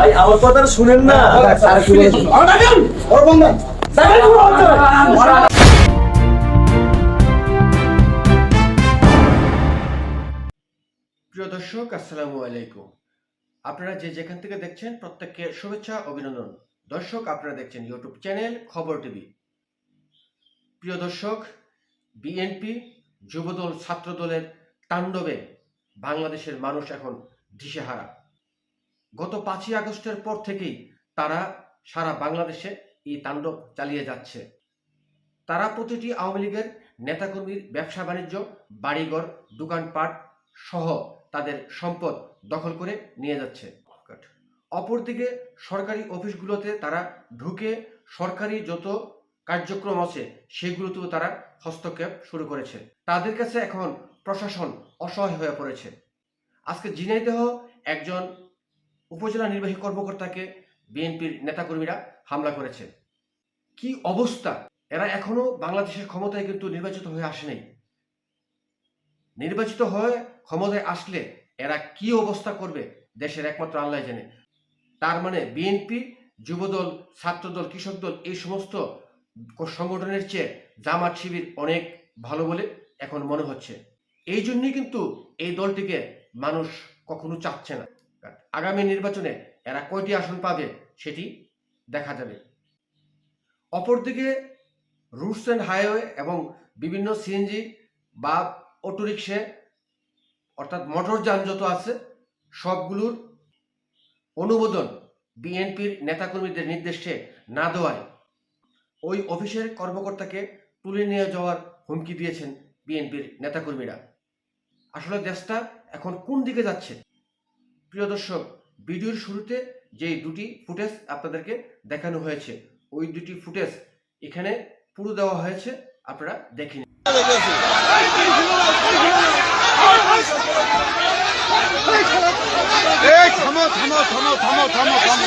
ভাই, আমার কথা শুনেন না। প্রিয় দর্শক আসসালামু আলাইকুম। আপনারা যে যেখান থেকে দেখছেন প্রত্যেককে শুভেচ্ছা অভিনন্দন। দর্শক আপনারা দেখছেন ইউটিউব চ্যানেল খবর টিভি। প্রিয় দর্শক বিএনপি যুবদল ছাত্রদলের তাণ্ডবে বাংলাদেশের মানুষ এখন দিশেহারা। গত পাঁচই আগস্টের পর থেকেই তারা সারা বাংলাদেশে এই তাণ্ডব চালিয়ে যাচ্ছে। তারা প্রতিটি আওয়ামী লীগের নেতাকর্মীর ব্যবসা বাণিজ্য, বাড়িঘর, দোকানপাট সহ তাদের সম্পদ দখল করে নিয়ে যাচ্ছে। অপরদিকে সরকারি অফিসগুলোতে তারা ঢুকে সরকারি যত কার্যক্রম আছে সেগুলোতেও তারা হস্তক্ষেপ শুরু করেছে। তাদের কাছে এখন প্রশাসন অসহায় হয়ে পড়েছে। আজকে ঝিনাইদহ একজন উপজেলা নির্বাহী কর্মকর্তাকে বিএনপির নেতাকর্মীরা হামলা করেছে। কি অবস্থা? এরা এখনও বাংলাদেশের ক্ষমতায় কিন্তু নির্বাচিত হয়ে আসে নাই নির্বাচিত হয়ে ক্ষমতায় আসলে এরা কি অবস্থা করবে, দেশের একমাত্র আল্লাহ জানে। তার মানে বিএনপি, যুবদল, ছাত্রদল, কৃষক দল, এই সমস্ত সংগঠনের চেয়ে জামাত শিবির অনেক ভালো বলে এখন মনে হচ্ছে। এই জন্যই কিন্তু এই দলটিকে মানুষ কখনো চাচ্ছে না। আগামী নির্বাচনে এরা কয়টি আসন পাবে সেটি দেখা যাবে। অপরদিকে রুটস অ্যান্ড হাইওয়ে এবং বিভিন্ন সিএনজি বা অটোরিক্সে অর্থাৎ মোটর যান যত আছে। সবগুলোর অনুমোদন বিএনপির নেতাকর্মীদের নির্দেশে না দেওয়ায় ওই অফিসের কর্মকর্তাকে তুলে নিয়ে যাওয়ার হুমকি দিয়েছেন বিএনপির নেতাকর্মীরা। আসলে দেশটা এখন কোন দিকে যাচ্ছে? প্রিয় দর্শক, ভিডিওর শুরুতে যেই দুটি ফুটেজ আপনাদেরকে দেখানো হয়েছে, ওই দুটি ফুটেজ এখানে পুরো দেওয়া হয়েছে, আপনারা দেখেন থামো থামো থামো থামো থামো থামো।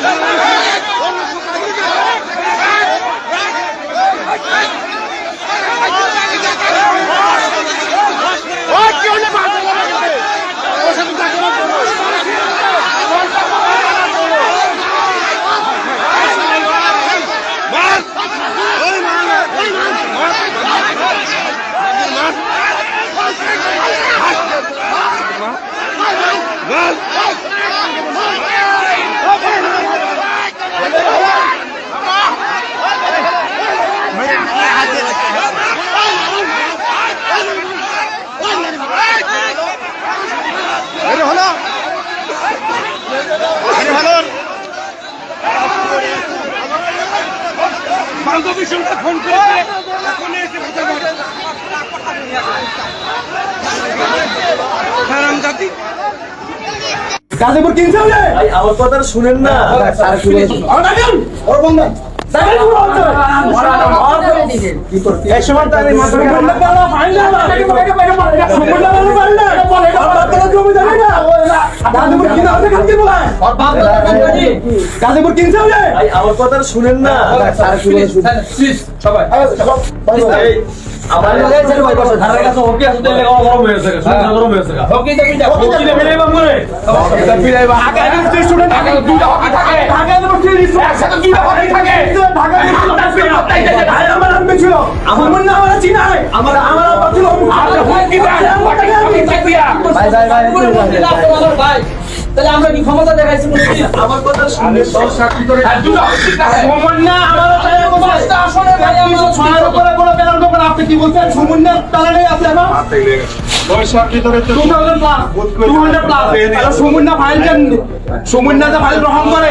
congratulations. বান্ধবীর সঙ্গে ফোন করে এখন এসে কথা বলে হারাম জাতি গাজীপুর কিনছে ভাই আমার কথা শুনেন না। এই সময় তো আমি মাথা গাজীপুর কিনছে ভাই আমার কথা শুনেন না। এই, আমার ধারের কাছে হকি আসতে লেগে গরম হয়েছে গরম হয়েছে হকি তো পিটা হকি তো মিলে বাম করে এটা পিলাইবা আগে আগে স্টুডেন্ট আগে দুইটা হকি থাকে। ঢাকা ইউনিভার্সিটি একসাথে দুইটা হকি থাকে। ঢাকা ইউনিভার্সিটি আমার আনবে ছিল। আমার মনে আমার চিনাই আমার আমার ছিল। আর হকি থাকবি ভাই ভাই ভাই তাহলে আমরা কি ক্ষমতা দেখাইছি আমার কথা শুনে সব সাক্ষী করে সমন্যা আমার পাঁচটা আসনে ভাই আমরা ছয়ের উপরে কোনো বেলার দোকান আপনি কি বলছেন? সমুন্নের তালা নেই আছে না two thousand plus two hundred plus তাহলে সমুন্না ফাইল দেন সমুন্না যে ফাইল গ্রহণ করে